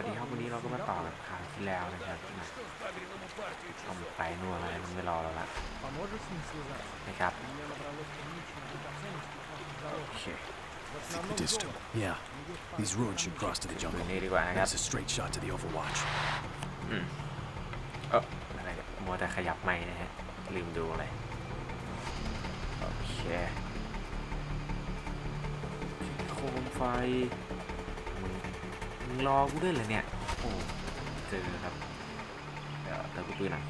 วัสดีครับวันนี้เราก็มาต่อกับคราวที่แล้วนะครับนะเอาไปนัวอะไรมันไม่รอเราละนะครับโอเค Think the disto. Yeah, these ruins should cross to the jungle. That's a straight shot to the Overwatch. เอออะไรมัวแต่ขยับไม่นะฮะ ลืมดูเลยโอเคโคมไฟ รอกูด้วยเหรอเนี่ยโอ้เจอครับเดี๋ยวเติมปืนหน่อย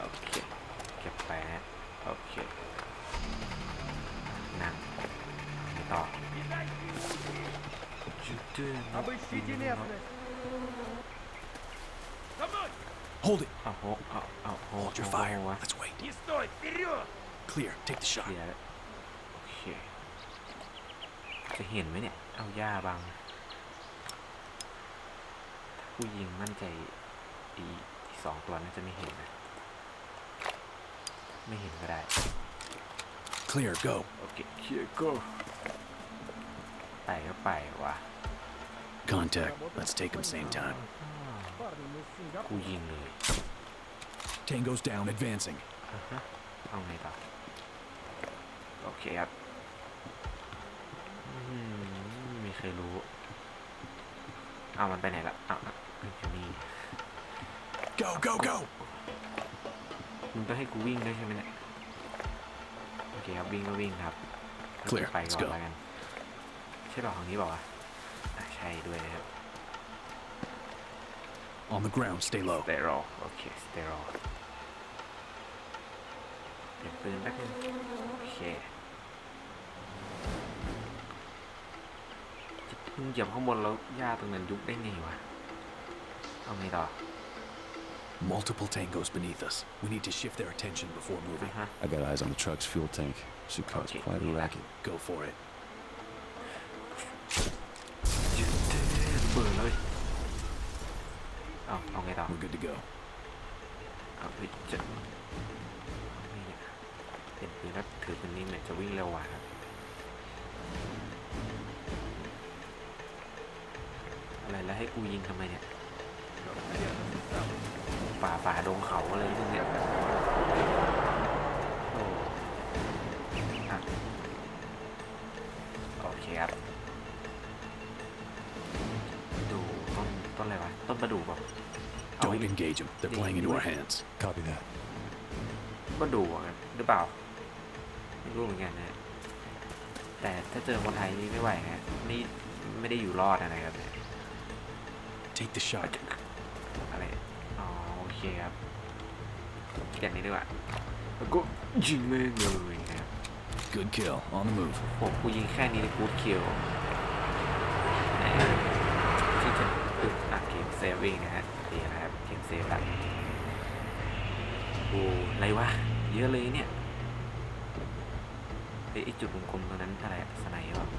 โอเคเก็บไปฮะโอเคนั่งไปต่อจุดเดือน Обыщите местность. Hold it. เอาโหเอาเอาโห Hold your เอา fire. วะ Let's wait. Не стой! Вперед! Clear. Take the เค shot. ลียร์แล้วโอเค จะเห็นไหมเนี่ย เอาหญ้าบังถ้า ผู้ยิงมั่นใจอีสองตัวน่าจะไม่เห็นนะ ไม่เห็นก็ได้ Clear go โอเค clear go ไปก็ไปวะ Contact let's take them same time ผู้ยิงเลย Tango's down advancing เอาไงต่อโอเคครับไม่เคยรู้ เอามันไปไหนละเอา เอาอยู่นี่ Go. Go. Go. มึงต้องให้กูวิ่งด้วยใช่ไหมเนี่ยโอเคครับวิ่งก็วิ่งครับ Clear. ไป Let's ก่อน go. แล้วกัน ใช่เปล่าของนี้เปล่าวะอะใช่ด้วยนะครับ On the ground. Stay low. สเตรอโอเคสเตรอเปลี่ยนปืนแป๊บนึงโอเคมึงเหยียบข้างบนแล้วหญ้าตรงนั้นยุบได้ไงวะ เอาไงต่อ Multiple tangos beneath us. We need to shift their attention before อะ moving. ฮะ I got eyes on the truck's fuel tank. Should cause Okay, quite a yeah. racket. Go for it. ยึดเท่เบื่อเลยเอาเอาไงต่อ We're good to go. เอาไปจะนี่เนี่ยเห็นปืนแล้วถือปืนนี้เหมือนจะวิ่งเร็วกว่าครับอะไรแล้วให้กูยิงทำไมเนี่ย ป่าป่าดงเขาอะไรพวกเนี่ยโอ้อะโอเคครับ ดูต้นต้นอะไรวะ ต้นประดู่เปล่าเอา Don't ไว้ engage them. They're playing into our hands. Copy that. ประดู่อะหรือเปล่า ไม่รู้เหมือนกันนะ แต่ถ้าเจอคนไทยนี่ไม่ไหวฮะนี่ไม่ได้อยู่รอดอะนะครับเนี่ย Take the shot. อะไร อ๋อโอเคครับอย่างนี้ดีกว่าแล้วก็ยิงแม่งเลยนะครับ Good kill. On the move. ผมกูยิงแค่นี้ในกูดคิวที่จะตึกอัดเกมเซฟวิ่งนะฮะดีนะครับเกมเซฟแบบโอ้อะไรวะ เยอะเลยเนี่ยเฮ้ยไอจุดวงกลมตรงนั้นอะไรอะสไนเปอร์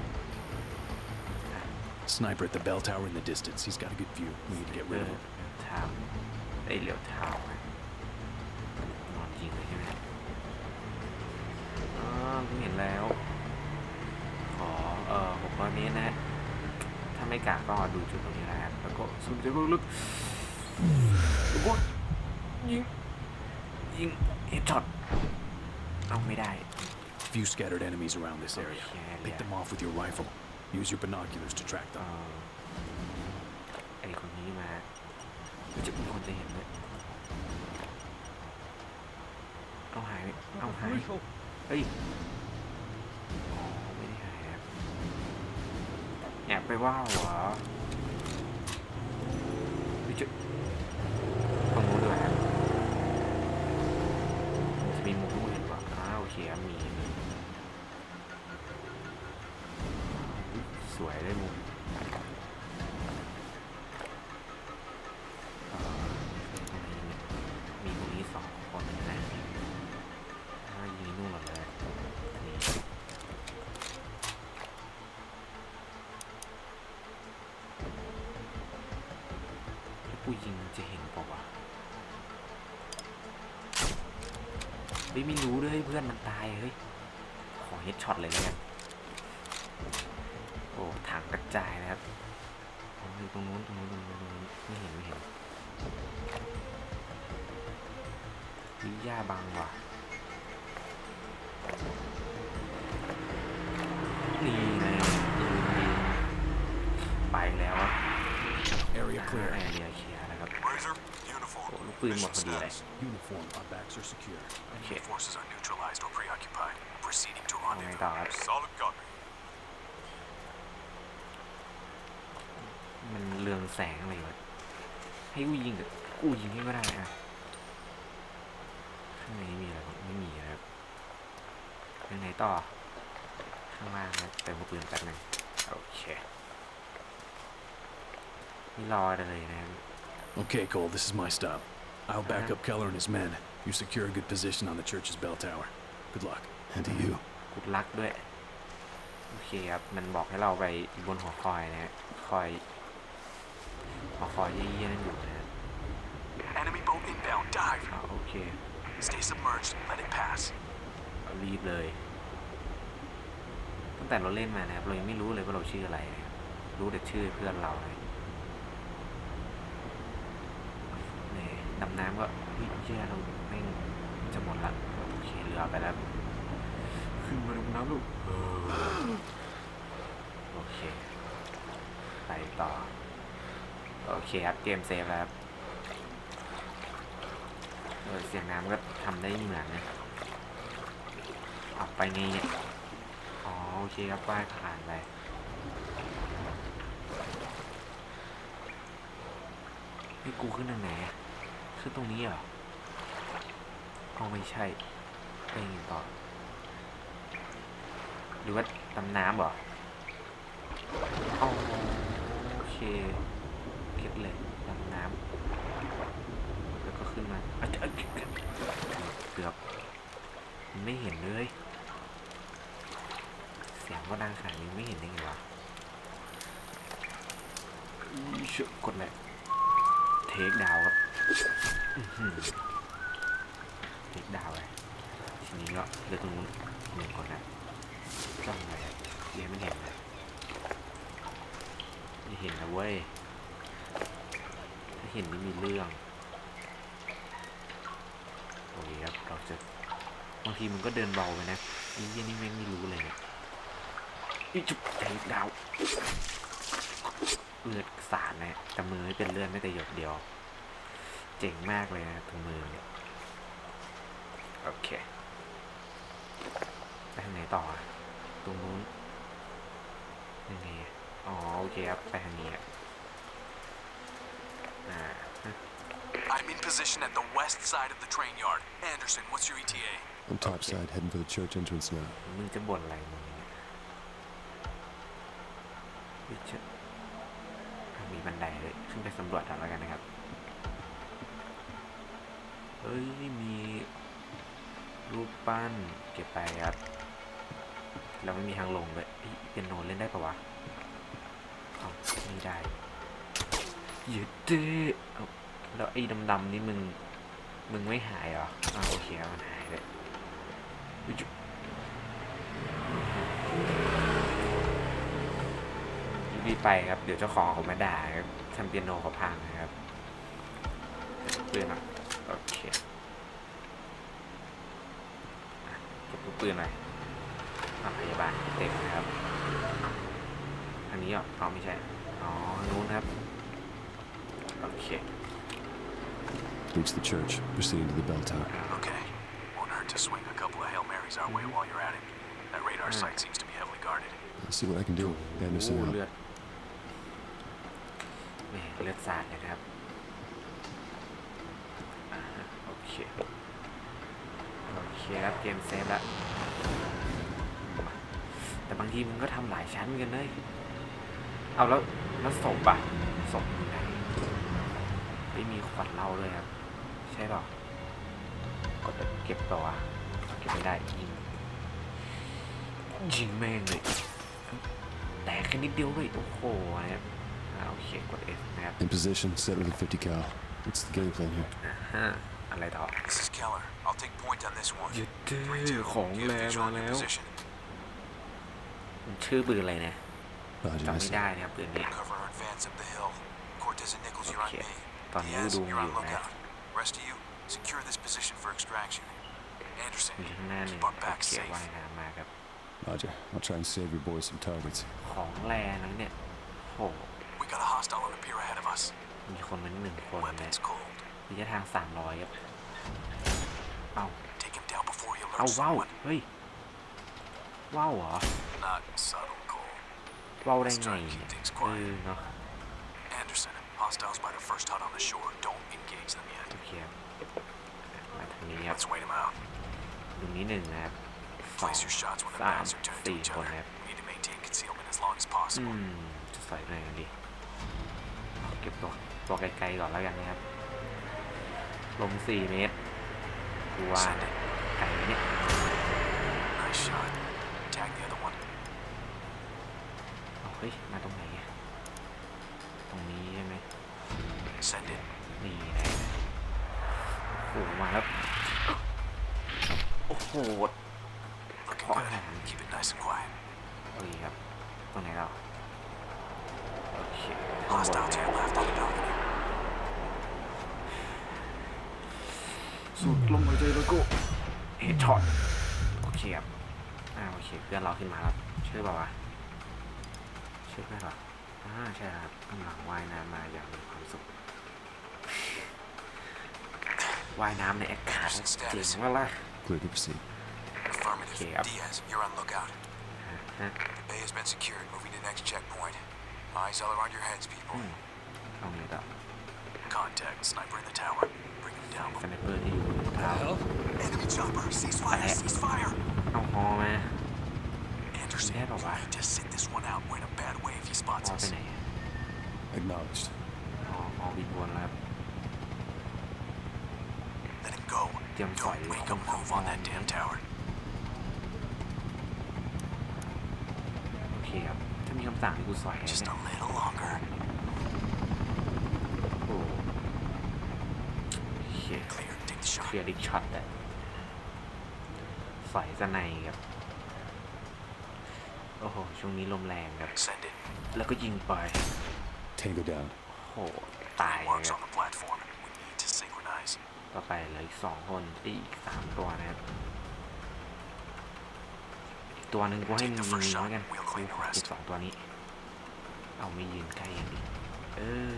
Sniper at the bell tower in the distance. He's got a good view. We need to get เอ rid อ of him. เท้าไอยเหลียวเท้าอะนอนยิงเลยใช่ไหมอ๋อกูเห็นแล้ว ขอเอ่อหกร้อยเมตรนะฮะถ้าไม่กะก็ดูจุดตรงนี้นะครับแล้วก็ซูมจะก็ลึกแล้วก็ยิง ยิงเฮดช็อตเอาไม่ได้ Few scattered enemies around this area. Okay, Pick yeah. them off with your rifle. Use your binoculars to track เอ่ them. อไอคนนี้มา รู้จะมีคนจะเห็นเลยเอาหายไปเอาหายเฮ้ยแอบไปว่าวเหรอรู้จะตรงนู้นด้วยคมีมุมรู้เห็นป่ะอ้าโอเคมีสวยได้มุม ฮ้ยไม่รู้ด้วยเพื่อนมันตายเฮ้ยขอเฮดช็อตเลยแล้วกันโอ้ถังกระจายนะครับอ๋อยู่ตรงนู้นตรงนู้นตรงนู้นตรงนู้นไม่เห็นไม่เห็นวิย่าบังว่ะนี่ไงปืนยิงไปแล้วอะ Area เคลีย clear. ปืนหมดพอดีเลย Uniform. Our backs are secure. โอเค Enemy forces are neutralized or preoccupied. Proceeding to Oh my rendezvous. God. Solid copy. มันเรืองแสงอะไรวะให้กูยิงกับกูยิงให้ก็ได้อะข้างในมีอะไรบ้างไม่มีนะครับข้างในต่อ ข้างล่างนะเติมกระปืนแป๊บหนึงโอเคนี่รอได้เลยนะครับ Okay, Cole, this is my stop. I'll back Uh-huh. up Keller and his men. You secure a good position on the church's bell tower. Good luck. And to you. กุดลักด้วยโอเคครับ มันบอกให้เราไปบนหอคอยนะฮะคอยหอคอยที่เยี่ยนั่นอยู่นะฮะ Enemy boat inbound. Dive. อ่าโอเค Stay submerged. Let it pass. รีบเลย ตั้งแต่เราเล่นมานะครับเรายังไม่รู้เลยว่าเราชื่ออะไรนะครับรู้แต่ชื่อเพื่อนเราเลยนี่ดำ น้ำก็เฮ้ยเชี่ยเราแม่งจะหมดละโอเคเรือไปแล้ว ขึ้นมาดำน้ำลูกเออโอเค ไปต่อ โอเคครับเกมเซฟแล้วครับเออเสียงน้ำก็ทำได้เหมือนนะออกไปไงเนี่ยอ๋อโอเคครับว่ายผ่านไปนี่กูขึ้นทางไหนอะ ขึ้นตรงนี้เหรออ๋อไม่ใช่ไปยังต่อ หรือว่าดำน้ำเหรอโอเคเก็ตเลยดำน้ำแล้วก็ขึ้นมาเอ้ยเกือบไม่เห็นเลย เสียงก็ดังขนาดนี้ไม่เห็นได้ไงวะอีเชอะกดเลย เทคดาวครับเทคดาวเลยทีนี้ก็เลือกตรงนู้นหนึ่งกดนะจ้องไปอะเดี๋ยวไม่เห็นเลยไม่เห็นนะเว้ยถ้าเห็นนี่มีเรื่องโอเคครับเราจะบางทีมันก็เดินเบาไปนะนี่ยี่นี่แม่งไม่รู้เลยเนี่ยอีจุ๊บไอ้ดาว เลือดสาดนะแต่มือไม่เป็นเลือดไม่แต่หยดเดียว เจ๋งมากเลยนะตรงมือเนี่ยโอเคไปทางไหนต่อ ตรงนู้นยังไงอ๋อโอเคครับไปทางนี้อ่า I'm in position at the west side of the train yard. Anderson, what's your ETA? I'm topside, heading for the church entrance now. มึงจะบ่นอะไรมึงเนี่ยวิชด มีบันไดเลยขึ้นไปสำรวจกันแล้วกันนะครับ เฮ้ย มีรูปปั้นเก็บไปครับเราไม่มีทางลงเลยเปียโนเล่นได้ปะวะเอาไม่ได้เย็ดเด้เอาแล้วไอ้ดำๆนี่มึง มึงไม่หายเหรออ่าโอเคมันหายเลยวิจุ รีบไปครับ เดี๋ยวเจ้าของเขามาด่าครับทำเปียโนเขาพังนะครับเปืนอะโอเคอะเก็บลูกปืนหน่อยอะพยาบาลเต็มนะครับ อันนี้เหรออ๋อไม่ใช่ อ๋อ นู้นครับ โอเค Reach the church, proceeding to the bell tower. Okay. Won't hurt to swing a couple of Hail Marys our way while you're at it. That radar Hmm. site seems to be heavily guarded. I'll see what I can do. โอ้ Anderson เลือ out. เลือดสาดนะครับอโอเคโอเคครับเกมเซฟล้วแต่บางทีมันก็ทำหลายชั้นกันเลยเอาแล้วแล้วศพอะศพอยู่ไหนไม่มีขวดเหล้าเลยครับ ใช่เปล่ากดเก็บตัวเก็บไม่ได้ยิงยิงแม่งเลยแตกแค่นิดเดียวเลยโอ้โหนะครับอ่า โอเคกด F นะครับ In position, set with a 50 cal. What's the game plan here? อ่าฮะอะไรต่อ This is Keller. I'll take point on this one. ยึดดื้ Three two. ของ Do you แร have มา visual on your แล้ว position? มันชื่อปืนอะไรนะ Roger, จำ I ไม่ see. ได้นะครับปืนนี้ Cover our advance up the hill. Cortez and Nichols, you're on Okay. me. Tao nhớ Diaz, đuông you're on nhiều nè. lookout. Rest of you, secure this position for extraction. Anderson, มีข้างหน้าหนึ่ง keep our โอ back เค safe. ว่ายน้ำมาครับ Roger. I'll try and save your boys some targets. ของแรงนะเนี่ยโห We got a hostile on the pier ahead of us. มีคนมาหนึ่งคนนะ Weapons cold. ระยะทาง 300ครับเอา Take him down before he เอา alerts ว้าว someone. เฮ้ยว้าวเหรอ Not subtle cold. ว้าวได้ไง Let's try to เนี่ย keep things เอ quiet. อเนาะ Anderson, hostiles by the first hut on the shore. Don't engage them yet. โอเคครับมาทางนี้ครับ Let's wait them out. ตรงนี้หนึ่งนะครับสอง Place your shots when the สาม bounds are turned to สี่ each คน other. นะครับ We need to maintain concealment as long as อื possible. ม จะใส่ไหนกันดี เอาเก็บตัวตัวไกลๆก่อนแล้วกันนะครับ ลมสี่เมตรกูว่านะไกลไหมเนี่ย Nice shot. Tag the other one. เอาเฮ้ย มาตรงไหนอะตรงนี้ใช่ไหม Send it. นี่ไงโอ้โหมาแล้ว โอ้โห Looking Oh, good. man. Keep it nice and quiet. โอเคครับตรงไหนเรา Hostile to นะ your left on the balcony. สูดลมหายใจแล้วก็เฮดช็อตโอเคครับอ่าโอเคเพื่อนเราขึ้นมาครับชื่อเปล่าวะชื่อเพื่อนเหรออ่าใช่ครับกำลังว่ายน้ำมาอย่างมีความสุขว่ายน้ำในอากาศเจ๋งมากล่ะ Clear to proceed. Affirmative. Okay, up. Diaz, you're on lookout. ฮะ The bay has been secured. Moving to next checkpoint. Eyes all around your heads, people. เอาไงต่อ Contact. Sniper in the tower. Bring him down. สไนเปอร์ที่อยู่บนเท้า Enemy chopper. Cease fire. Okay. Cease fire. เอาฮอมา Anderson, Never you mind. need to sit this one out. We're in a bad way if he spots ฮอไป us. ไหนอะ Acknowledged. ฮอฮอบินวนแล้วครับ Let him go. Damn Don't fire. make a move on that damn tower. คำสั่งให้กูสอยนะ Just เนี่ย a little longer. โอ้เชี่ย Clear. Take the เค shot. ลียร์ดิช็อตอะสอยสไนครับ โอ้โห ช่วงนี้ลมแรงครับ Send it. แล้วก็ยิงไป Tango down. โอ้โหตาย Three เลย marks ครับ on the platform. We need to synchronize. ต่อไปเหลืออีกสองคนอีกสามตัวนะครับอีก ตัวหนึ่งกูให้มึงยิงแล้วกันกูขอเก็บสองตัวนี้ เอาไม่ยืนใกล้กันดิเออ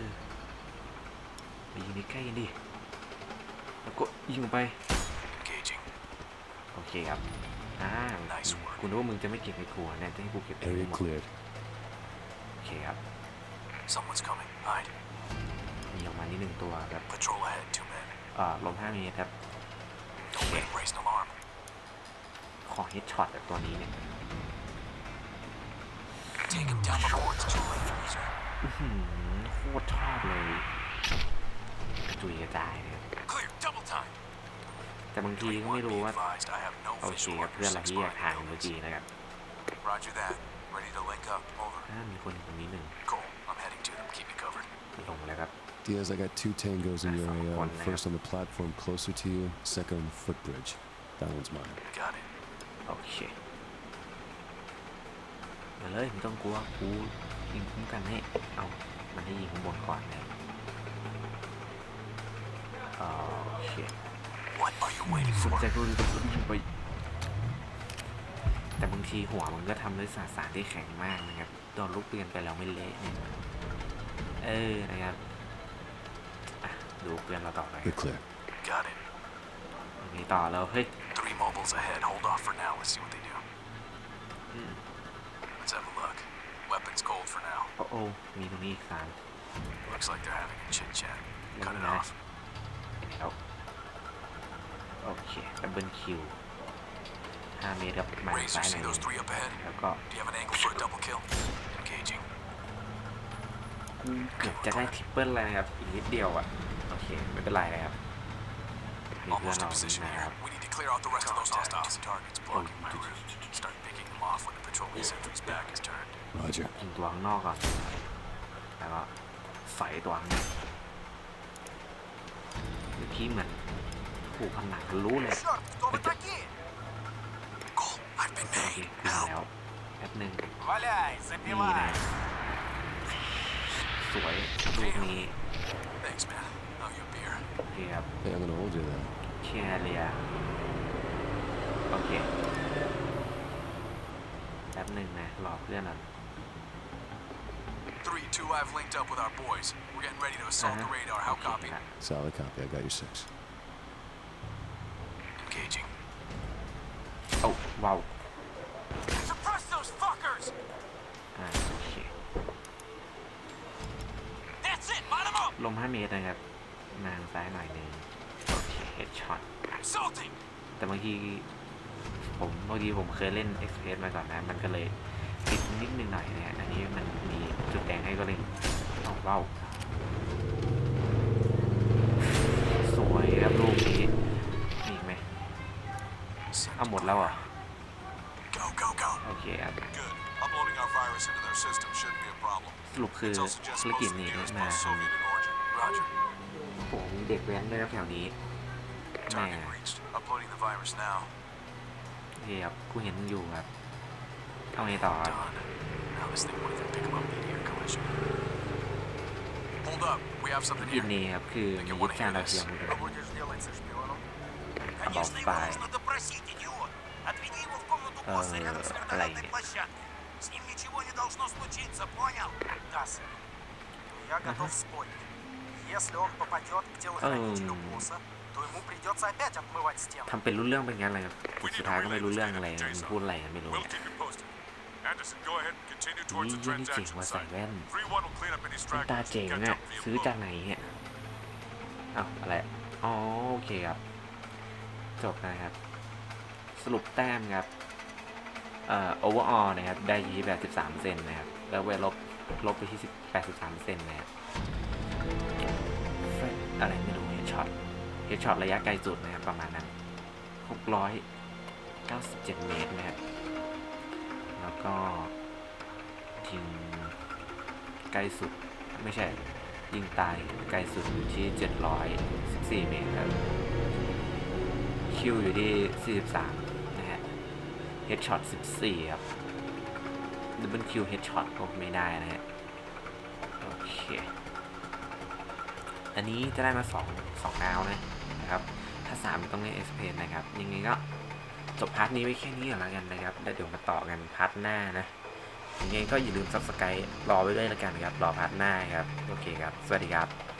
ไปยืนใกล้ๆกันดิแล้วก็ยิงไป Engaging. โอเคครับอ่า Nice work. กูนึกว่ามึงจะไม่เก็บในครัวเนี่ยจะให้กูเก็บเอง Area หมด cleared. โอเคครับ Someone's coming. Hide. มีออกมานี่หนึ่งตัวครับ Patrol ahead. Two men. เอ่อลม5เมตรครับ Don't let him raise an alarm. ขอเฮดช็อตแบบตัวนี้เนี่ย Take him down before it's too late. อื้อหือโคตรชอบเลยกระจุยกระจายเลยครับ Clear. Double time. แต่บางทีก็ไม่ Be รู้ว่า advised, I have no โอเค visual ครับ on เพื่อน your เรา six ที่แยก body ทางเมื่อ buildings. กี้นะครับ Roger that. Ready to link up. Over. อ่ามีคนอยู่ตรงนี้หนึ่ง Cool. I'm heading to them. Keep me covered. ลงแล้วครับ Diaz, I got two tangos in your That's AO. one now. First on the platform closer to you, second on the footbridge. That one's mine. Got it. โอเคมาเลยไม่ต้องกลัวกูยิงคุ้มกันให้ เอามันให้ยิงข้างบนก่อนเลยโอเค What are you waiting สน for? ใจก็รู้สึกยิงไปแต่บางทีหัวมันก็ทำด้วยสสารที่แข็งมากนะครับโดนลูกเปลี่ยนไปแล้วไม่เละเนี่ยเออนะครับอะดูเพื่อนเราต่อไป You're clear. Got it. มีต่อแล้วเฮ้ย Three mobiles ahead. Hold off for now. Let's see what they do. Hmm. Let's have a look. Weapons cold for now. โอ้โอ้มีตรงนี้อีกสาม Looks like they're having a chit chat. Cut it Yeah. off. แล้วโอเคดับเบิลคิวห้าเมตรครับมา Razor, ซ้ายหน่ see อย those three up ahead? แล้วก็ Do you have an angle for a double kill? Engaging. เกือบจะได้ทริปเปิลเลยนะครับ อีกนิดเดียวอ่ะ โอเค ไม่เป็นไรนะครับมีเพื่อน Almost เรา in position มาค here. รับ We need to clear out the rest of those hostiles. Targets blocking my Oh, route. Start picking them off when the patrol sentry's back is turned. Roger. ยิงตัวข้างนอกก่อน แล้วก็ใส่ตัวข้างในเมื่อกี้เหมือนถูกผนังทะลุเลย Cole, I've been โอเค made. ขึ้น Now. แล้ว ป๊บหนึ่ง Валяй, นี่นะสวยลูกนี้ Thanks, man. Oh, your beer. โอเคครับ Hey, I'm gonna hold you then. เชียร์เรีย โอเค แป๊บหนึ่งนะรอเพื่อนก่อน 3-2, I've linked up with our boys. We're getting ready to assault the Uh-huh. radar. How โอเค copy? ครับ Solid copy. I got your six. Engaging. โอ้ว้าว Suppress those fuckers! อ่าโอเค That's it, line them up! ลม5เมตรนะครับมาทางซ้ายหน่อยหนึงโอเคเฮ ดช็อต Assaulting! แต่บางทีผมบางทีผมเคยเล่น e x p r e s s มาก่อนนะ มันก็เลยติดนิดนึงหน่อยนะฮะอันนี้มันมีจุดแดงให้ก็เลยเอาว้าวสวยครับลูกนี้มีอีกไหม Send เอาหมดแล้วเหรอะ Go, go, go! โอเคครับ Good. Uploading our virus into their system shouldn't be a problem. สรุปคือ Intel suggests ธุร most กิจ of the นี้ gear is มาทาง post-Soviet in origin. Roger. ผมมีเด็กแว้นด้วยครับแถวนี้แหม่ Target reached. Uploading the virus now. โอเคครับกูเห็นมึงอยู่ครับเอาไงต่อครับ Done. Now this thing won't even pick him up mid-air collision. Hold up. We have ธุร something กิจ here. นี้ครับคือมี Think you ยึด wanna การ hear ดาว this? เทียมมือถือ будешь делать со шпионом? Конечно, его Обалтай. нужно допросить, идиот. Отведи его в комнату босса рядом с вертолетной площадкой. С ним ничего не должно случиться, понял? Да, сэр. Я готов спорить. Если он попадет к телохранителю Эм. босса, ทำเป็นรู้เรื่องเป็นงั้นเลยครับสุดท้ายก็ไม่รู้เรื่องอะไรพูดอะไรกันไม่รู้เนี่ยนี่ยี่จ๋งว่าใส่แว่นตาเจ๋งอะซื้อจากไหนเนี่ยอ้าวอะไรอ๋อโอเคครับ จบนะครับ สรุปแต้มครับเอ่อโอเวอร์ออลนะครับ ได้ยี่สิบแปดสิบสามเซนนะครับ แล้วเวลบลบไปที่สิบแปดสิบสามเซนนะครับอะไรไม่รู้เนี่ยช็อต ฮดช็อตระยะไกลสุดนะครับประมาณนั้น 697 เมตรนะครับ แล้วก็ทิ้งไกลสุดไม่ใช่ยิงตายไกลสุดอยู่ที่ 714 เมตรครับ คิวอยู่ที่ 43 นะฮะเฮดช็อต 14 ครับดับเบิลคิวเฮดช็อตก็ไม่ได้นะฮะ โอเค อันนี้จะได้มา 2 2ดาวนะ นะครับ ถ้า 3 ต้องเล่นเอสเพนนะครับ ยังไงก็จบพาร์ทนี้ไว้แค่นี้ก่อนแล้วกันนะครับ แล้วเดี๋ยวมาต่อกันพาร์ทหน้านะยังไงก็อย่าลืมซับสไครต์รอไว้ด้วยแล้วกันนะครับ รอพาร์ทหน้าครับ โอเคครับ สวัสดีครับ